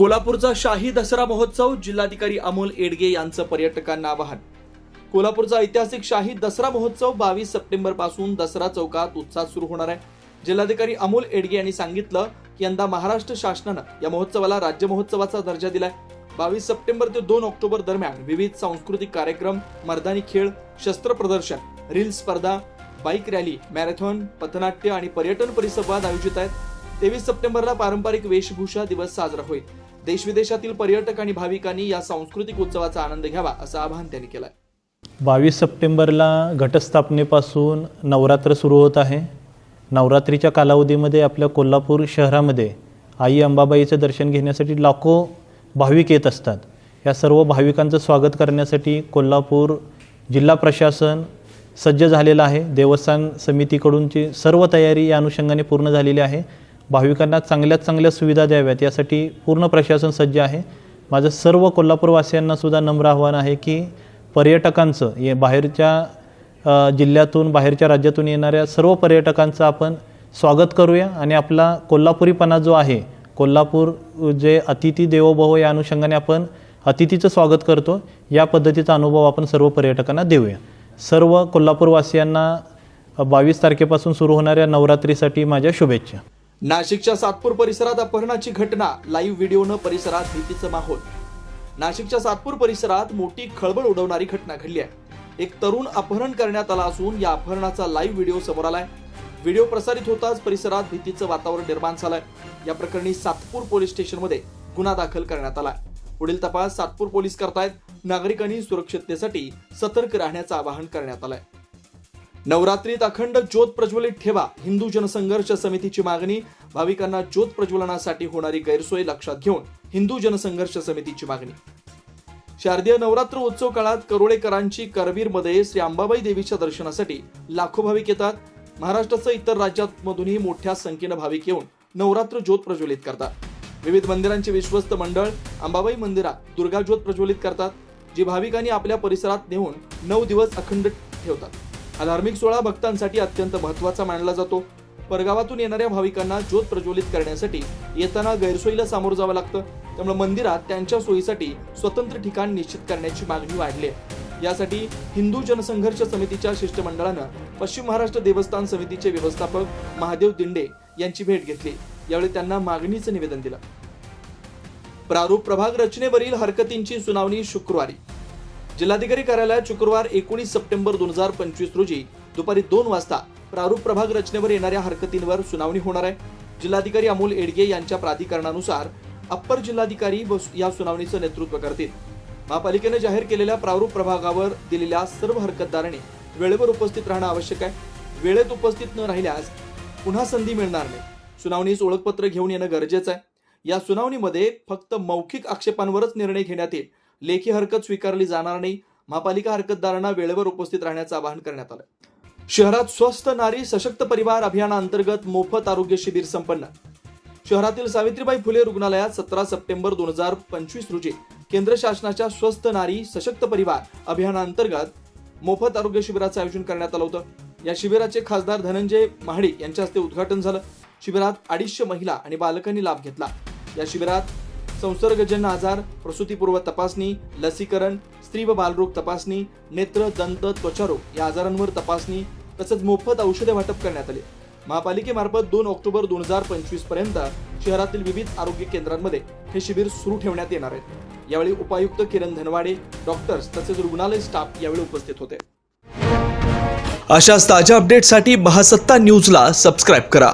कोल्हापूरचा शाही दसरा महोत्सव जिल्हाधिकारी अमोल एडगे यांचं पर्यटकांना आवाहन. कोल्हापूरचा ऐतिहासिक शाही दसरा महोत्सव बावीस सप्टेंबरपासून दसरा चौकात उत्साह सुरू होणार आहे. जिल्हाधिकारी अमोल एडगे यांनी सांगितलं की यंदा महाराष्ट्र शासनानं या महोत्सवाला राज्य महोत्सवाचा दर्जा दिलाय. बावीस सप्टेंबर ते दोन ऑक्टोबर दरम्यान विविध सांस्कृतिक कार्यक्रम मर्दानी खेळ शस्त्र प्रदर्शन रील स्पर्धा बाईक रॅली मॅरेथॉन पथनाट्य आणि पर्यटन परिसंवाद आयोजित आहेत. तेवीस सप्टेंबरला पारंपरिक वेशभूषा दिवस साजरा होईल. देशविदेशातील पर्यटक आणि भाविकांनी या सांस्कृतिक उत्सवाचा आनंद घ्यावा असं आवाहन त्यांनी केलंय. बावीस सप्टेंबरला घटस्थापनेपासून नवरात्र सुरू होत आहे. नवरात्रीच्या कालावधीमध्ये आपल्या कोल्हापूर शहरामध्ये आई अंबाबाईचं दर्शन घेण्यासाठी लाखो भाविक येत असतात. या सर्व भाविकांचं स्वागत करण्यासाठी कोल्हापूर जिल्हा प्रशासन सज्ज झालेलं आहे. देवस्थान समितीकडूनची सर्व तयारी या अनुषंगाने पूर्ण झालेली आहे. भाविकांना चांगल्यात चांगल्या सुविधा द्याव्यात. यासाठी पूर्ण प्रशासन सज्ज आहे. माझं सर्व कोल्हापूरवासियांनासुद्धा नम्र आव्हान आहे की पर्यटकांचं ये बाहेरच्या जिल्ह्यातून बाहेरच्या राज्यातून येणाऱ्या सर्व पर्यटकांचं आपण स्वागत करूया. आणि आपला कोल्हापुरीपणा जो आहे कोल्हापूर जे अतिथी देवोभव या अनुषंगाने आपण अतिथीचं स्वागत करतो या पद्धतीचा अनुभव आपण सर्व पर्यटकांना देऊया. सर्व कोल्हापूरवासियांना बावीस तारखेपासून सुरू होणाऱ्या नवरात्रीसाठी माझ्या शुभेच्छा. नाशिकच्या सातपूर परिसरात अपहरणाची घटना. लाईव्ह व्हिडिओनं परिसरात भीतीचं माहोल. नाशिकच्या सातपूर परिसरात मोठी खळबळ उडवणारी घटना घडली आहे. एक तरुण अपहरण करण्यात आला असून या अपहरणाचा लाईव्ह व्हिडिओ समोर आलाय. व्हिडिओ प्रसारित होताच परिसरात भीतीचं वातावरण निर्माण झालंय. या प्रकरणी सातपूर पोलीस स्टेशनमध्ये गुन्हा दाखल करण्यात आला पुढील तपास सातपूर पोलीस करतायत. नागरिकांनी सुरक्षिततेसाठी सतर्क राहण्याचं आवाहन करण्यात आलंय. नवरात्रीत अखंड ज्योत प्रज्वलित ठेवा. हिंदू जनसंघर्ष समितीची मागणी भाविकांना ज्योत प्रज्वलनासाठी होणारी गैरसोय लक्षात घेऊन हिंदू जनसंघर्ष समितीची मागणी. शारदीय नवरात्र उत्सव काळात करोळेकरांची करवीरमध्ये श्री अंबाबाई देवीच्या दर्शनासाठी लाखो भाविक येतात. महाराष्ट्रासह इतर राज्यांमधूनही मोठ्या संख्येनं भाविक येऊन नवरात्र ज्योत प्रज्वलित करतात. विविध मंदिरांचे विश्वस्त मंडळ अंबाबाई मंदिरात दुर्गा ज्योत प्रज्वलित करतात जी भाविकांनी आपल्या परिसरात नेऊन नऊ दिवस अखंड ठेवतात. हा धार्मिक सोहळा भक्तांसाठी अत्यंत महत्त्वाचा मानला जातो. परगावातून येणाऱ्या भाविकांना ज्योत प्रज्वलित करण्यासाठी येताना गैरसोयीला सामोरं जावं लागतं. त्यामुळे मंदिरात त्यांच्या सोयीसाठी स्वतंत्र ठिकाण निश्चित करण्याची मागणी वाढली आहे. यासाठी हिंदू जनसंघर्ष समितीच्या शिष्टमंडळानं पश्चिम महाराष्ट्र देवस्थान समितीचे व्यवस्थापक महादेव दिंडे यांची भेट घेतली. यावेळी त्यांना मागणीचं निवेदन दिलं. प्रारूप प्रभाग रचनेवरील हरकतींची सुनावणी शुक्रवारी. जिल्हाधिकारी कार्यालयात शुक्रवार एकोणीस सप्टेंबर दोन हजार पंचवीस रोजी दुपारी दोन वाजता प्रारूप प्रभाग रचनेवर येणाऱ्या हरकतींवर सुनावणी होणार आहे. जिल्हाधिकारी अमोल एडगे यांच्या प्राधिकरणानुसार अप्पर जिल्हाधिकारी व या सुनावणीचं नेतृत्व करतील. महापालिकेने जाहीर केलेल्या प्रारूप प्रभागावर दिलेल्या सर्व हरकतदारांनी वेळेवर उपस्थित राहणं आवश्यक आहे. वेळेत उपस्थित न राहिल्यास पुन्हा संधी मिळणार नाही. सुनावणीस ओळखपत्र घेऊन येणं गरजेचं आहे. या सुनावणीमध्ये फक्त मौखिक आक्षेपांवरच निर्णय घेण्यात येईल. लेखी हरकत स्वीकारली जाणार नाही. महापालिका हरकतदारांना वेळेवर उपस्थित राहण्याचं आवाहन करण्यात आलं. शहरात स्वस्त नारी सशक्त परिवार अभियानाअंतर्गत मोफत आरोग्य शिबिर संपन्न. शहरातील सावित्रीबाई फुले रुग्णालयात सतरा सप्टेंबर दोन हजार पंचवीस रोजी केंद्र शासनाच्या स्वस्थ नारी सशक्त परिवार अभियानाअंतर्गत मोफत आरोग्य शिबिराचं आयोजन करण्यात आलं होतं. या शिबिराचे खासदार धनंजय महाडिक यांच्या हस्ते उद्घाटन झालं. शिबिरात अडीचशे महिला आणि बालकांनी लाभ घेतला. या शिबिरात संसर्गजन्य आजार प्रसूतीपूर्व तपासणी लसीकरण स्त्री व बालरोग तपासणी नेत्र दंत त्वचारोग या आजारांवर तपासणी तसंच मोफत औषधे वाटप करण्यात आले. महापालिकेमार्फत दोन ऑक्टोबर दोन हजार पंचवीसपर्यंत शहरातील विविध आरोग्य केंद्रांमध्ये हे शिबिर सुरू ठेवण्यात येणार आहे यावेळी उपायुक्त किरण धनवाडे डॉक्टर्स तसेच रुग्णालय स्टाफ यावेळी उपस्थित होते. अशाच ताज्या अपडेटसाठी महासत्ता न्यूजला सबस्क्राईब करा.